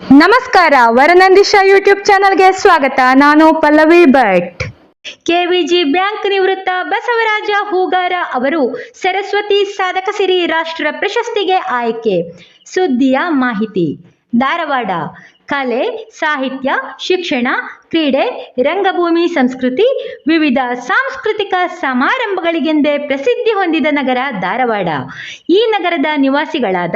ನಮಸ್ಕಾರ, ವರನಂದಿಶಾ ಯೂಟ್ಯೂಬ್ ಚಾನಲ್ಗೆ ಸ್ವಾಗತ. ನಾನು ಪಲ್ಲವಿ ಭಟ್. ಕೆವಿಜಿ ಬ್ಯಾಂಕ್ ನಿವೃತ್ತ ಬಸವರಾಜ ಹೂಗಾರ ಅವರು ಸರಸ್ವತಿ ಸಾಧಕ ಸಿರಿ ರಾಷ್ಟ್ರ ಪ್ರಶಸ್ತಿಗೆ ಆಯ್ಕೆ. ಸುದ್ದಿಯ ಮಾಹಿತಿ. ಧಾರವಾಡ. ಕಲೆ, ಸಾಹಿತ್ಯ, ಶಿಕ್ಷಣ, ಕ್ರೀಡೆ, ರಂಗಭೂಮಿ, ಸಂಸ್ಕೃತಿ, ವಿವಿಧ ಸಾಂಸ್ಕೃತಿಕ ಸಮಾರಂಭಗಳಿಗೆಂದೇ ಪ್ರಸಿದ್ಧಿ ಹೊಂದಿದ ನಗರ ಧಾರವಾಡ. ಈ ನಗರದ ನಿವಾಸಿಗಳಾದ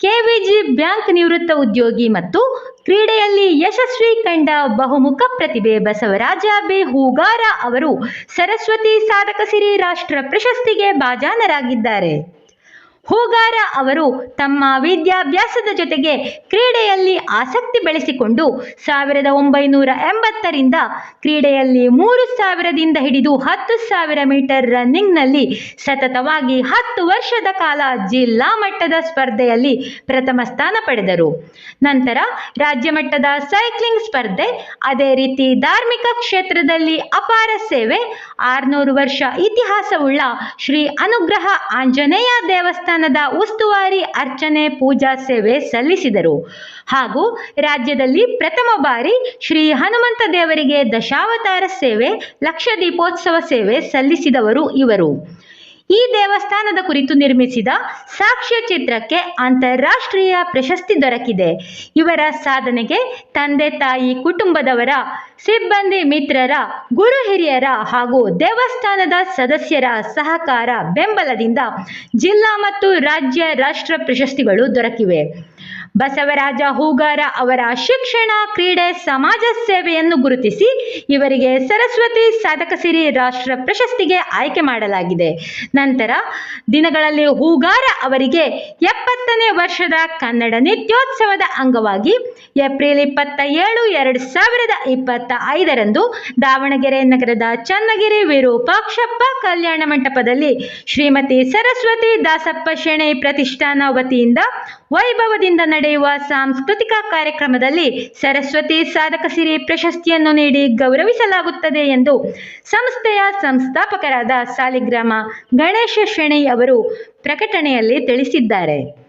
ಕೆವಿಜಿ ಬ್ಯಾಂಕ್ ನಿವೃತ್ತ ಉದ್ಯೋಗಿ ಮತ್ತು ಕ್ರೀಡೆಯಲ್ಲಿ ಯಶಸ್ವಿ ಕಂಡ ಬಹುಮುಖ ಪ್ರತಿಭೆ ಬಸವರಾಜ ಬಿ. ಹೂಗಾರ ಅವರು ಸರಸ್ವತಿ ಸಾಧಕ ಸಿರಿ ರಾಷ್ಟ್ರ ಪ್ರಶಸ್ತಿಗೆ ಭಾಜನರಾಗಿದ್ದಾರೆ. ಹೂಗಾರ ಅವರು ತಮ್ಮ ವಿದ್ಯಾಭ್ಯಾಸದ ಜೊತೆಗೆ ಕ್ರೀಡೆಯಲ್ಲಿ ಆಸಕ್ತಿ ಬೆಳೆಸಿಕೊಂಡು ಸಾವಿರದ ಒಂಬೈನೂರ ಎಂಬತ್ತರಿಂದ ಕ್ರೀಡೆಯಲ್ಲಿ ಮೂರು ಸಾವಿರದಿಂದ ಹಿಡಿದು ಹತ್ತು ಸಾವಿರ ಮೀಟರ್ ರನ್ನಿಂಗ್ನಲ್ಲಿ ಸತತವಾಗಿ ಹತ್ತು ವರ್ಷದ ಕಾಲ ಜಿಲ್ಲಾ ಮಟ್ಟದ ಸ್ಪರ್ಧೆಯಲ್ಲಿ ಪ್ರಥಮ ಸ್ಥಾನ ಪಡೆದರು. ನಂತರ ರಾಜ್ಯ ಮಟ್ಟದ ಸೈಕ್ಲಿಂಗ್ ಸ್ಪರ್ಧೆ, ಅದೇ ರೀತಿ ಧಾರ್ಮಿಕ ಕ್ಷೇತ್ರದಲ್ಲಿ ಅಪಾರ ಸೇವೆ, ಆರ್ನೂರು ವರ್ಷ ಇತಿಹಾಸವುಳ್ಳ ಶ್ರೀ ಅನುಗ್ರಹ ಆಂಜನೇಯ ದೇವಸ್ಥಾನದ ಉಸ್ತುವಾರಿ ಅರ್ಚನೆ, ಪೂಜಾ, ಸೇವೆ ಸಲ್ಲಿಸಿದರು. ಹಾಗೂ ರಾಜ್ಯದಲ್ಲಿ ಪ್ರಥಮ ಬಾರಿ ಶ್ರೀ ಹನುಮಂತ ದೇವರಿಗೆ ದಶಾವತಾರ ಸೇವೆ, ಲಕ್ಷ ದೀಪೋತ್ಸವ ಸೇವೆ ಸಲ್ಲಿಸಿದವರು ಇವರು. ಈ ದೇವಸ್ಥಾನದ ಕುರಿತು ನಿರ್ಮಿಸಿದ ಸಾಕ್ಷ್ಯ ಚಿತ್ರಕ್ಕೆ ಅಂತಾರಾಷ್ಟ್ರೀಯ ಪ್ರಶಸ್ತಿ ದೊರಕಿದೆ. ಇವರ ಸಾಧನೆಗೆ ತಂದೆ ತಾಯಿ ಕುಟುಂಬದವರ, ಸಿಬ್ಬಂದಿ ಮಿತ್ರರ, ಗುರು ಹಿರಿಯರ ಹಾಗೂ ದೇವಸ್ಥಾನದ ಸದಸ್ಯರ ಸಹಕಾರ ಬೆಂಬಲದಿಂದ ಜಿಲ್ಲಾ ಮತ್ತು ರಾಜ್ಯ ರಾಷ್ಟ್ರ ಪ್ರಶಸ್ತಿಗಳು ದೊರಕಿವೆ. ಬಸವರಾಜ ಹೂಗಾರ ಅವರ ಶಿಕ್ಷಣ ಕ್ರೀಡೆ ಸಮಾಜ ಸೇವೆಯನ್ನು ಗುರುತಿಸಿ ಇವರಿಗೆ ಸರಸ್ವತಿ ಸಾಧಕ ಸಿರಿ ರಾಷ್ಟ್ರ ಪ್ರಶಸ್ತಿಗೆ ಆಯ್ಕೆ ಮಾಡಲಾಗಿದೆ. ನಂತರ ದಿನಗಳಲ್ಲಿ ಹೂಗಾರ ಅವರಿಗೆ ಎಪ್ಪತ್ತನೇ ವರ್ಷದ ಕನ್ನಡ ನಿತ್ಯೋತ್ಸವದ ಅಂಗವಾಗಿ ಏಪ್ರಿಲ್ ಇಪ್ಪತ್ತ ಏಳು ಎರಡು ಸಾವಿರದ ಇಪ್ಪತ್ತ ಐದರಂದು ದಾವಣಗೆರೆ ನಗರದ ಚನ್ನಗಿರಿ ವಿರೂಪಾಕ್ಷಪ್ಪ ಕಲ್ಯಾಣ ಮಂಟಪದಲ್ಲಿ ಶ್ರೀಮತಿ ಸರಸ್ವತಿ ದಾಸಪ್ಪ ಶೆಣೈ ಪ್ರತಿಷ್ಠಾನ ವತಿಯಿಂದ ವೈಭವದಿಂದ ನಡೆಯುವ ಸಾಂಸ್ಕೃತಿಕ ಕಾರ್ಯಕ್ರಮದಲ್ಲಿ ಸರಸ್ವತಿ ಸಾಧಕ ಸಿರಿ ಪ್ರಶಸ್ತಿಯನ್ನು ನೀಡಿ ಗೌರವಿಸಲಾಗುತ್ತದೆ ಎಂದು ಸಂಸ್ಥೆಯ ಸಂಸ್ಥಾಪಕರಾದ ಸಾಲಿಗ್ರಾಮ ಗಣೇಶ ಶೆಣೈ ಅವರು ಪ್ರಕಟಣೆಯಲ್ಲಿ ತಿಳಿಸಿದ್ದಾರೆ.